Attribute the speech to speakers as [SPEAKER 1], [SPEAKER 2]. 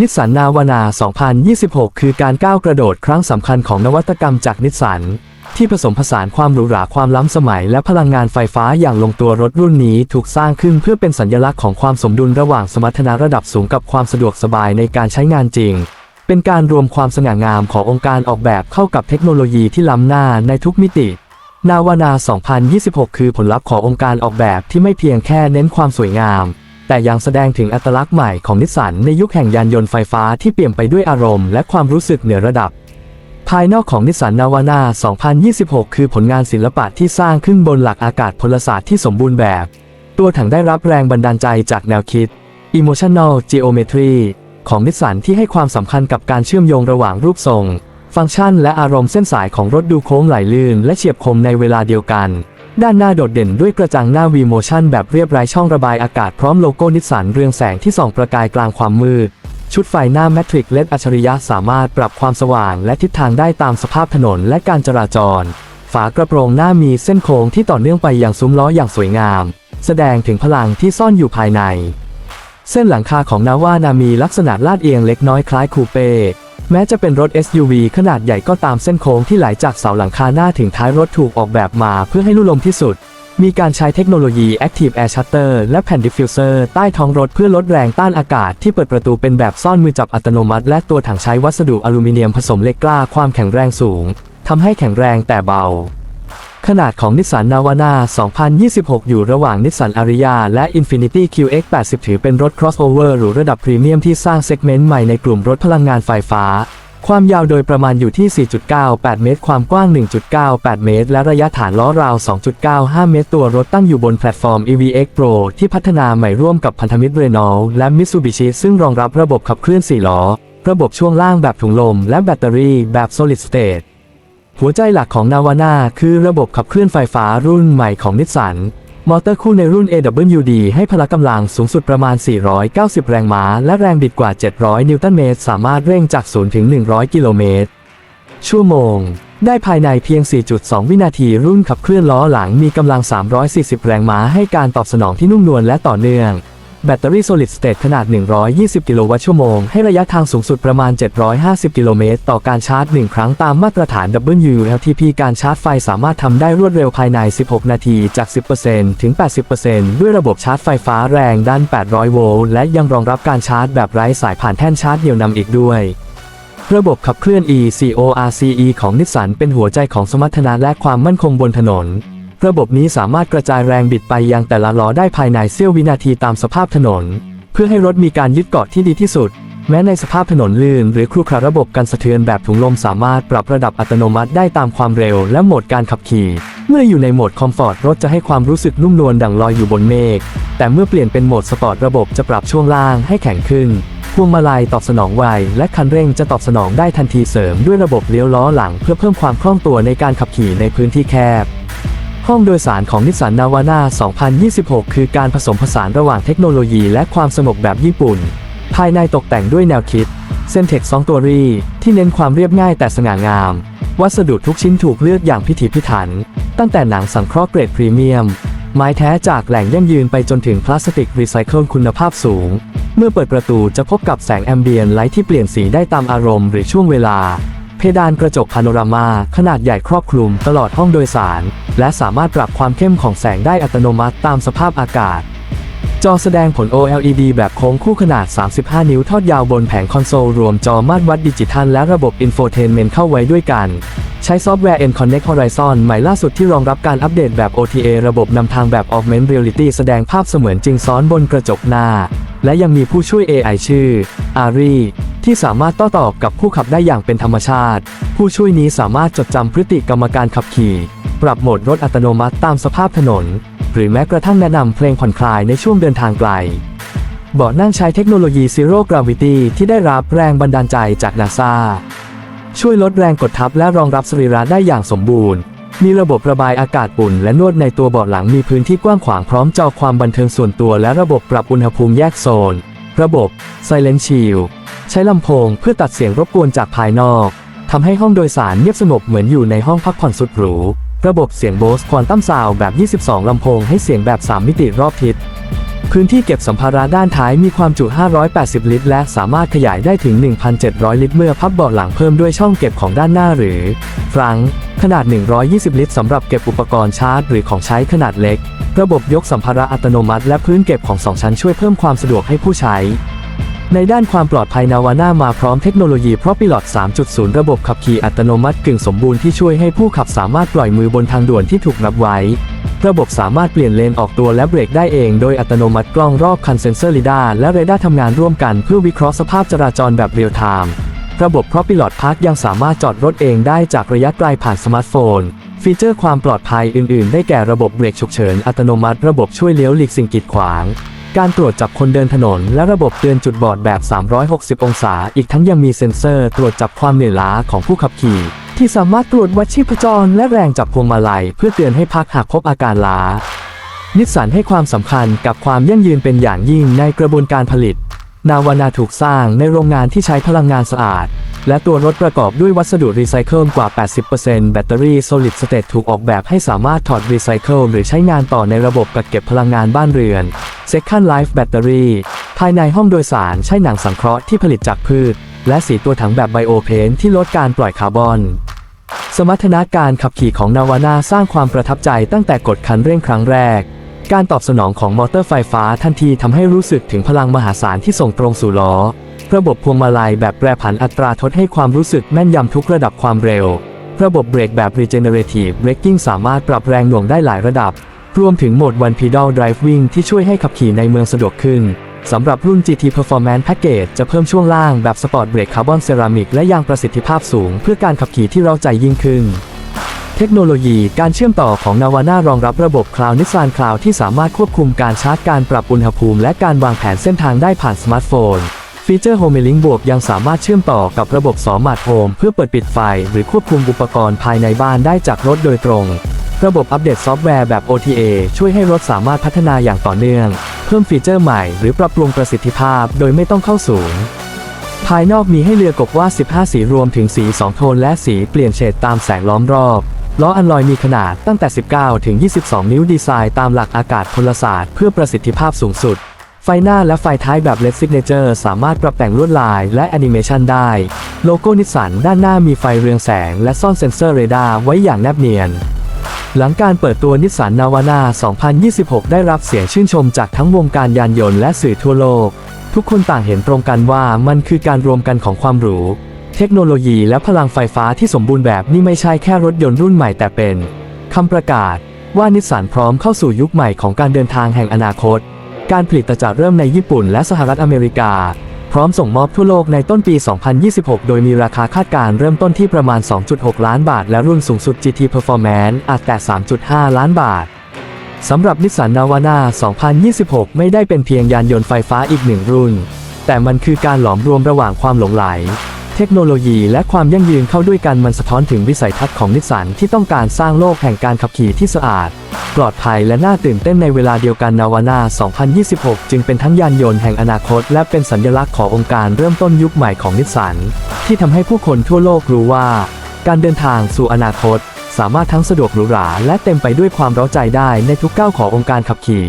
[SPEAKER 1] นิสสันนาวนา 2026 คือการก้าวกระโดดครั้งสำคัญของนวัตกรรมจากนิสสัน ที่ผสมผสานความหรูหราความล้ำสมัย และพลังงานไฟฟ้าอย่างลงตัวรถรุ่นนี้ถูกสร้างขึ้นเพื่อเป็นสัญลักษณ์ของความสมดุลระหว่างสมรรถนะระดับสูงกับความสะดวกสบายในการใช้งานจริง เป็นการรวมความสง่างามขององค์การออกแบบเข้ากับเทคโนโลยีที่ล้ำหน้าในทุกมิตินาวนา 2026 คือผลลัพธ์ขององค์การออกแบบที่ไม่เพียงแค่เน้นความสวยงาม แต่ยังแสดงถึงอัตลักษณ์ใหม่ของนิสสันในยุคแห่งยานยนต์ไฟฟ้าที่เปี่ยมไปด้วยอารมณ์และความรู้สึกเหนือระดับ ภายนอกของนิสสันนาวานา2026 คือผลงานศิลปะที่สร้างขึ้นบนหลักอากาศพลศาสตร์ที่สมบูรณ์แบบ ตัวถังได้รับแรงบันดาลใจจากแนวคิด Emotional Geometry ของนิสสันที่ให้ความสำคัญกับการเชื่อมโยงระหว่างรูปทรง ฟังก์ชัน และอารมณ์เส้นสายของรถดูโค้งไหลลื่นและเฉียบคมในเวลาเดียวกัน ด้านหน้าโดดเด่นด้วยกระจังหน้า V Motion แบบเรียบไร้ช่องระบายอากาศพร้อมโลโก้นิสสันเรืองแสงที่ส่องประกายกลางความมืด ชุดไฟหน้าแมทริกเลดอัจฉริยะสามารถปรับความสว่างและทิศทางได้ตามสภาพถนนและการจราจร ฝากระโปรงหน้ามีเส้นโค้งที่ต่อเนื่องไปอย่างซุ้มล้ออย่างสวยงาม แสดงถึงพลังที่ซ่อนอยู่ภายใน เส้นหลังคาของนาวานามีลักษณะลาดเอียงเล็กน้อยคล้ายคูเป้ แม้จะเป็นรถ SUV ขนาดใหญ่ก็ตามเส้นโค้งที่ไหลจากเสาหลังคาหน้าถึงท้ายรถถูกออกแบบมาเพื่อให้ลุ่ลมที่สุด มีการใช้เทคโนโลยี Active Air Shutter และแผ่น Diffuser ใต้ท้องรถเพื่อลดแรงต้านอากาศที่เปิดประตูเป็นแบบซ่อนมือจับอัตโนมัติ และตัวถังใช้วัสดุอลูมิเนียมผสมเหล็กกล้าความแข็งแรงสูงทำให้แข็งแรงแต่เบา ขนาดของนิสสันนาวาน่า2026 อยู่ระหว่างนิสสันอาริยาและ Infiniti QX80 ถือเป็นรถ crossover หรูระดับพรีเมียมที่สร้างเซกเมนต์ใหม่ในกลุ่มรถพลังงานไฟฟ้า ความยาวโดยประมาณอยู่ที่ 4.98 เมตร ความกว้าง 1.98 เมตร และระยะฐานล้อราว 2.95 เมตร ตัวรถตั้งอยู่บนแพลตฟอร์ม EVX Pro ที่พัฒนาใหม่ร่วมกับพันธมิตรเรนอลและ Mitsubishi ซึ่งรองรับระบบขับเคลื่อน 4 ล้อ ระบบช่วงล่างแบบถุงลม และแบตเตอรี่แบบ solid state หัวใจหลักของนาวาน่าคือระบบขับเคลื่อนไฟฟ้ารุ่นใหม่ของนิสสัน มอเตอร์คู่ในรุ่น AWD ให้พละกำลังสูงสุดประมาณ 490 แรงม้า และแรงบิดกว่า 700 นิวตันเมตร สามารถเร่งจาก 0 ถึง 100 กิโลเมตร ชั่วโมง ได้ภายในเพียง 4.2 วินาที รุ่นขับเคลื่อนล้อหลังมีกำลัง 340 แรงม้าให้การตอบสนองที่นุ่มนวลและต่อเนื่อง แบตเตอรี่ solid state ขนาด 120 กิโลวัตต์ชั่วโมง ให้ระยะทางสูงสุดประมาณ 750 กิโลเมตร ต่อการชาร์จ 1 ครั้งตามมาตรฐาน WLTP การชาร์จไฟสามารถทำได้รวดเร็วภายใน 16 นาที จาก 10%ถึง 80%ด้วยระบบชาร์จไฟฟ้าแรงด้าน 800 โวลต์ และยังรองรับการชาร์จแบบไร้สายผ่านแท่นชาร์จเดี่ยวนำอีกด้วยระบบขับเคลื่อน ECORCE ของนิสสันเป็นหัวใจของสมรรถนะและความมั่นคงบนถนน ระบบนี้สามารถกระจายแรงบิดไปยังแต่ละล้อได้ภายในเสี้ยววินาทีตามสภาพถนน เพื่อให้รถมีการยึดเกาะที่ดีที่สุด แม้ในสภาพถนนลื่น หรือครุขระระบบกันสะเทือนแบบถุงลมสามารถปรับระดับอัตโนมัติได้ตามความเร็วและโหมดการขับขี่ เมื่ออยู่ในโหมดคอมฟอร์ตรถจะให้ความรู้สึกนุ่มนวลดั่งลอยอยู่บนเมฆแต่เมื่อเปลี่ยนเป็นโหมดสปอร์ตระบบจะปรับช่วงล่างให้แข็งขึ้นพวงมาลัยตอบสนองไวและคันเร่งจะตอบสนองได้ทันทีเสริมด้วยระบบเลี้ยวล้อหลังเพื่อเพิ่มความคล่องตัวในการขับขี่ในพื้นที่แคบ ห้องโดยสารของนิสสันนาวาน่า2026 คือการผสมผสานระหว่างเทคโนโลยีและความสงบแบบญี่ปุ่น ภายในตกแต่งด้วยแนวคิดเซนเทค2ตัวรีที่เน้นความเรียบง่ายแต่สง่างาม วัสดุทุกชิ้นถูกเลือกอย่างพิถีพิถัน ตั้งแต่หนังสังเคราะห์เกรดพรีเมียม ไม้แท้จากแหล่งยั่งยืนไปจนถึงพลาสติกรีไซเคิลคุณภาพสูง เมื่อเปิดประตูจะพบกับแสงแอมเบียนไลท์ที่เปลี่ยนสีได้ตามอารมณ์หรือช่วงเวลา เพดานกระจกพาโนรามาขนาดใหญ่ครอบคลุมตลอดห้องโดยสาร และสามารถปรับความเข้มของแสงได้อัตโนมัติตามสภาพอากาศ จอแสดงผล OLED แบบโค้งคู่ขนาด 35 นิ้วทอดยาวบนแผงคอนโซล รวมจอมาตรวัดดิจิทัลและระบบอินโฟเทนเมนต์เข้าไว้ด้วยกัน ใช้ซอฟต์แวร์ N-Connect Horizon ใหม่ล่าสุดที่รองรับการอัปเดตแบบ OTA ระบบนำทางแบบ Augmented Reality แสดงภาพเสมือนจริงซ้อนบนกระจกหน้า และยังมีผู้ช่วย AI ชื่อ Ari ที่สามารถโต้ตอบกับผู้ขับได้อย่างเป็นธรรมชาติ ผู้ช่วยนี้สามารถจดจำพฤติกรรมการขับขี่ ปรับโหมดรถอัตโนมัติตามสภาพถนน หรือแม้กระทั่งแนะนำเพลงผ่อนคลายในช่วงเดินทางไกลเบาะนั่งใช้เทคโนโลยี Zero Gravity ที่ได้รับแรงบันดาลใจจากนาซาช่วยลดแรงกดทับและรองรับสรีระได้อย่างสมบูรณ์ มีระบบระบายอากาศอุ่นและนวดในตัวเบาะหลังมีพื้นที่กว้างขวางพร้อมจอความบันเทิงส่วนตัวและระบบปรับอุณหภูมิแยกโซน ระบบ Silent Shield ใช้ลำโพงเพื่อตัดเสียงรบกวนจากภายนอกทำให้ห้องโดยสารเงียบสงบเหมือนอยู่ในห้องพักผ่อนสุดหรู ระบบเสียงโบสควอนตัมซาวแบบ 22 ลำโพงให้เสียงแบบ 3 มิติรอบทิศ พื้นที่เก็บสัมภาระด้านท้ายมีความจุ 580 ลิตร และสามารถขยายได้ถึง 1,700 ลิตร เมื่อพับเบาะหลังเพิ่มด้วยช่องเก็บของด้านหน้าหรือฟรังขนาด 120 ลิตรสำหรับเก็บอุปกรณ์ชาร์จ หรือของใช้ขนาดเล็ก ระบบยกสัมภาระอัตโนมัติ และพื้นเก็บของ 2 ชั้นช่วยเพิ่มความสะดวกให้ผู้ใช้ ในด้านความปลอดภัยนาวาน่ามาพร้อมเทคโนโลยี Propilot 3.0 ระบบขับขี่อัตโนมัติกึ่งสมบูรณ์ที่ช่วยให้ผู้ขับสามารถปล่อยมือบนทางด่วนที่ถูกรับไว้ ระบบสามารถเปลี่ยนเลนออกตัวและเบรกได้เองโดยอัตโนมัติกล้องรอบคันเซ็นเซอร์ลิดาและเรดาร์ทำงานร่วมกันเพื่อวิเคราะห์สภาพจราจรแบบเรียลไทม์ระบบ Propilot Park ยังสามารถจอดรถเองได้จากระยะไกลผ่านสมาร์ทโฟน ฟีเจอร์ความปลอดภัยอื่น ๆ ได้แก่ระบบเบรกฉุกเฉินอัตโนมัติ ระบบช่วยเลี้ยวหลีกสิ่งกีดขวาง การตรวจจับคนเดินถนน และระบบเตือนจุดบอดแบบ 360 องศา อีกทั้งยังมีเซ็นเซอร์ตรวจจับความเหนื่อยล้าของผู้ขับขี่ ที่สามารถตรวจวัดชีพจร และแรงจับพวงมาลัย เพื่อเตือนให้พักหากพบอาการล้านิสสันให้ความสำคัญกับความยั่งยืนเป็นอย่างยิ่งในกระบวนการผลิต นาวานาถูกสร้างในโรงงานที่ใช้พลังงานสะอาด และตัวรถประกอบด้วยวัสดุรีไซเคิลกว่า 80%แบตเตอรี่ Solid State ถูกออกแบบให้สามารถถอดรีไซเคิลหรือใช้งานต่อในระบบกักเก็บพลังงานบ้านเรือน Second Life Battery ภายในห้องโดยสารใช้หนังสังเคราะห์ที่ผลิตจากพืช และสีตัวถังแบบไบโอเพนที่ลดการปล่อยคาร์บอน สมรรถนะการขับขี่ของนาวาน่าสร้างความประทับใจตั้งแต่กดคันเร่งครั้งแรก การตอบสนองของมอเตอร์ไฟฟ้าทันทีทำให้รู้สึกถึงพลังมหาศาลที่ส่งตรงสู่ล้อ ระบบพวงมาลัยแบบแปรผันอัตราทดให้ความรู้สึกแม่นยำทุกระดับความเร็ว ระบบเบรกแบบ regenerative braking สามารถปรับแรงหน่วงได้หลายระดับ รวมถึงโหมด one pedal driving ที่ช่วยให้ขับขี่ในเมืองสะดวกขึ้นสำหรับรุ่น GT Performance Package จะเพิ่มช่วงล่างแบบสปอร์ตเบรกคาร์บอนเซรามิกและยางประสิทธิภาพสูง เพื่อการขับขี่ที่เราใจยิ่งขึ้น เทคโนโลยีการเชื่อมต่อของนาวาน่ารองรับระบบ Cloud Nissan Cloud ที่สามารถควบคุมการชาร์จการปรับอุณหภูมิ และการวางแผนเส้นทางได้ผ่านสมาร์ทโฟน ฟีเจอร์ Home Link บวกยังสามารถเชื่อมต่อกับระบบสมาร์ทโฮมเพื่อเปิดปิดไฟ หรือควบคุมอุปกรณ์ภายในบ้านได้จากรถโดยตรง ระบบอัปเดตซอฟต์แวร์แบบ OTA ช่วยให้รถสามารถพัฒนาอย่างต่อเนื่อง เพิ่มฟีเจอร์ใหม่หรือปรับปรุงประสิทธิภาพ โดยไม่ต้องเข้าศูนย์ภายนอกมีให้เลือกกบว่า 15 สีรวมถึงสี 2 โทนและสีเปลี่ยนเฉดตามแสงล้อมรอบ ล้ออันลอยมีขนาดตั้งแต่ 19 ถึง 22 นิ้วดีไซน์ตามหลักอากาศพลศาสตร์เพื่อประสิทธิภาพสูงสุด ไฟหน้าและไฟท้ายแบบ LED Signature สามารถปรับแต่งลวดลายและแอนิเมชันได้ โลโก้นิสสันด้านหน้ามีไฟเรืองแสง และซ่อนเซ็นเซอร์เรดาร์ไว้อย่างแนบเนียน หลังการเปิดตัวนิสสันนาวาน่า2026 ได้รับเสียงชื่นชมจากทั้งวงการยานยนต์และสื่อทั่วโลก ทุกคนต่างเห็นตรงกันว่ามันคือการรวมกันของความหรู เทคโนโลยีและพลังไฟฟ้าที่สมบูรณ์แบบนี่ไม่ใช่แค่รถยนต์รุ่นใหม่แต่เป็นคำประกาศว่านิสสันพร้อมเข้าสู่ยุคใหม่ของการเดินทางแห่งอนาคต การผลิตจะเริ่มในญี่ปุ่นและสหรัฐอเมริกา พร้อมส่งมอบทั่วโลกในต้นปี 2026 โดยมีราคาคาดการณ์เริ่มต้นที่ประมาณ 2.6 ล้านบาท และรุ่นสูงสุด GT Performance อาจแต่ 3.5 ล้านบาทสำหรับนิสสันนาวาน่า2026 ไม่ได้เป็นเพียงยานยนต์ไฟฟ้าอีกหนึ่งรุ่น แต่มันคือการหลอมรวมระหว่างความหลงไหล เทคโนโลยีและความยั่งยืนเข้าด้วยกันมันสะท้อนถึงวิสัยทัศน์ของนิสสันที่ต้องการสร้างโลกแห่งการขับขี่ที่สะอาด ปลอดภัยและน่าตื่นเต้นในเวลาเดียวกันนาวาน่า2026 จึงเป็นทั้งยานยนต์แห่งอนาคต และเป็นสัญลักษณ์ขององค์การเริ่มต้นยุคใหม่ของนิสสันที่ทำให้ผู้คนทั่วโลกรู้ว่า การเดินทางสู่อนาคต สามารถทั้งสะดวกหรูหรา และเต็มไปด้วยความเร้าใจได้ในทุกก้าวขององค์การขับขี่